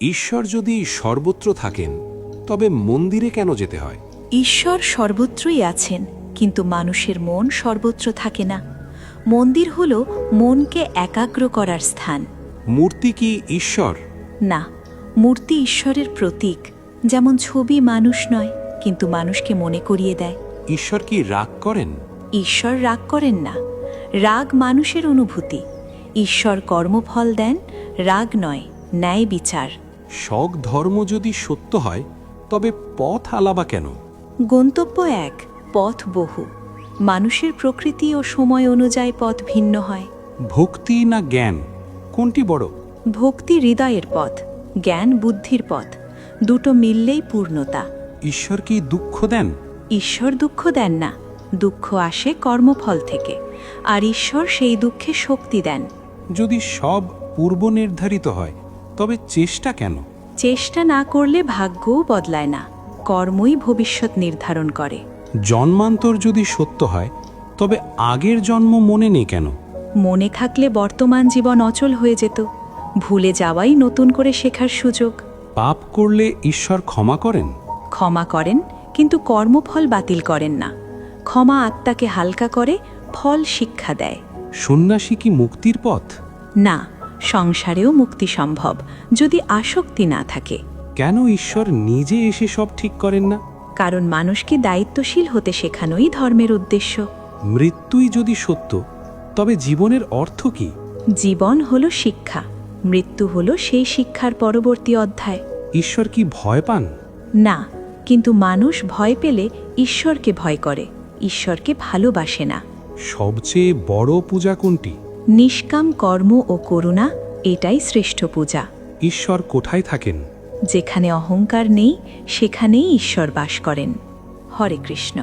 ঈশ্বর যদি সর্বত্র থাকেন তবে মন্দিরে কেন যেতে হয়? ঈশ্বর সর্বত্রই আছেন কিন্তু মানুষের মন সর্বত্র থাকে না। মন্দির হল মনকে একাগ্র করার স্থান। মূর্তি কি ঈশ্বর? না মূর্তি ঈশ্বরের প্রতীক যেমন ছবি মানুষ নয় কিন্তু মানুষকে মনে করিয়ে দেয়। ঈশ্বর কি রাগ করেন? ঈশ্বর রাগ করেন না। রাগ মানুষের অনুভূতি। ঈশ্বর কর্মফল দেন রাগ নয় ন্যায় বিচার। শখ ধর্ম যদি সত্য হয় তবে পথ আলাবা কেন? গন্তব্য এক পথ বহু। মানুষের প্রকৃতি ও সময় অনুযায়ী পথ ভিন্ন হয়। ভক্তি না জ্ঞান? কোনটি বড়? ভক্তি হৃদয়ের পথ জ্ঞান বুদ্ধির পথ। দুটো মিললেই পূর্ণতা। ঈশ্বর কি দুঃখ দেন? ঈশ্বর দুঃখ দেন না। দুঃখ আসে কর্মফল থেকে। আর ঈশ্বর সেই দুঃখে শক্তি দেন। যদি সব পূর্ব নির্ধারিত হয় তবে চেষ্টা কেন? চেষ্টা না করলে ভাগ্যও বদলায় না। কর্মই ভবিষ্যৎ নির্ধারণ করে। জন্মান্তর যদি সত্য হয় তবে আগের জন্ম মনে নেই কেন? মনে থাকলে বর্তমান জীবন অচল হয়ে যেত। ভুলে যাওয়াই নতুন করে শেখার সুযোগ। পাপ করলে ঈশ্বর ক্ষমা করেন? ক্ষমা করেন কিন্তু কর্মফল বাতিল করেন না। ক্ষমা আত্মাকে হালকা করে ফল শিক্ষা দেয়। সন্ন্যাসী কি মুক্তির পথ? না সংসারেও মুক্তি সম্ভব যদি আসক্তি না থাকে। কেন ঈশ্বর নিজে এসে সব ঠিক করেন না? কারণ মানুষকে দায়িত্বশীল হতে শেখানোই ধর্মের উদ্দেশ্য। মৃত্যুই যদি সত্য তবে জীবনের অর্থ কি? জীবন হলো শিক্ষা মৃত্যু হলো সেই শিক্ষার পরবর্তী অধ্যায়। ঈশ্বর কি ভয় পান? না কিন্তু মানুষ ভয় পেলে ঈশ্বরকে ভয় করে ঈশ্বরকে ভালোবাসে না। সবচেয়ে বড় পূজা কোনটি? নিষ্কাম কর্ম ও করুণা এটাই শ্রেষ্ঠ পূজা। ঈশ্বর কোথায় থাকেন? যেখানে অহংকার নেই সেখানেই ঈশ্বর বাস করেন। হরে কৃষ্ণ।